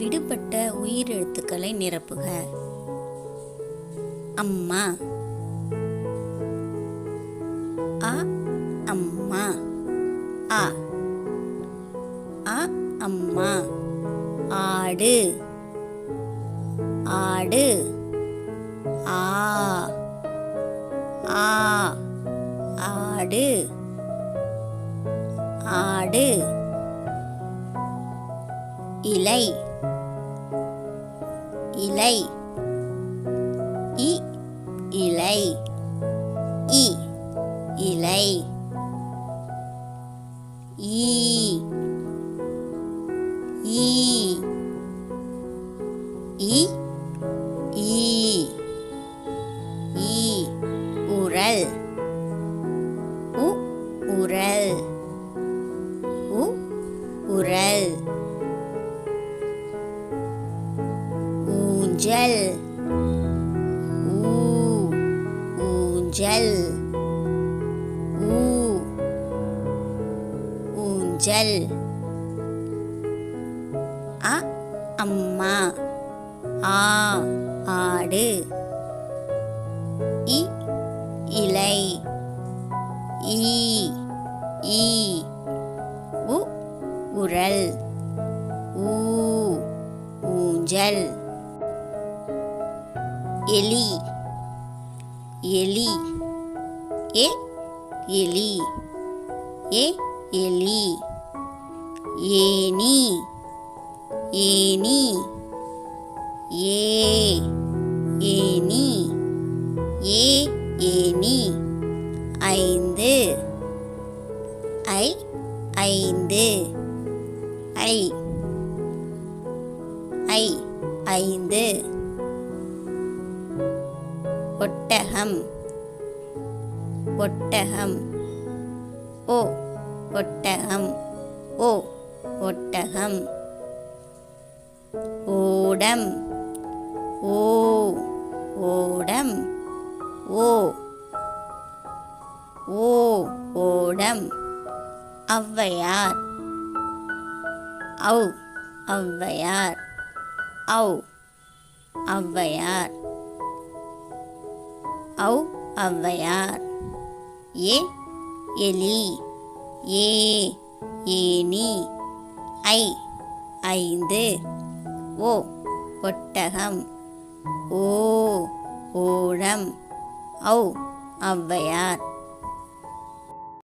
விடுபட்ட உயிரெழுத்துக்களை நிரப்புக. அம்மா. அ அம்மா. அ. அ அம்மா. ஆடு. ஆடு. ஆ. ஆ. ஆடு. ஆடு. இலை. இலை. இ இலை. இ இலை. ஈ ஈ. இ ஈ. ஈ உரல். உ உரல். உ உரல். ஊஞ்சல். ஊ ஊஞ்சல். ஊ ஊஞ்சல். அ அம்மா ஆ ஆடு. இ இலை. ஈ ஈ உ உரல். ஊ ஊஞ்சல். எலி. எலி. ஏ எலி. ஏ எலி. ஏனி ஏனி ஏ ஏனி ஏ ஏனி ஐந்து. ஐ ஐந்து. ஐ. ஐ ஐந்து. ஒட்டகம். ஒட்டகம். ஓ ஒட்டகம். ஓ ஒட்டகம். ஓடம். ஓ ஓடம். ஓ ஓ ஓடம். ஔவையார். ஔ ஔவையார். ஔ ஔவையார். ஔ ஔவையார் ஏ எலி ஏ ஏனி ஐ ஐந்து ஓ ஒட்டகம் ஓ ஓடம் ஔ ஔவையார்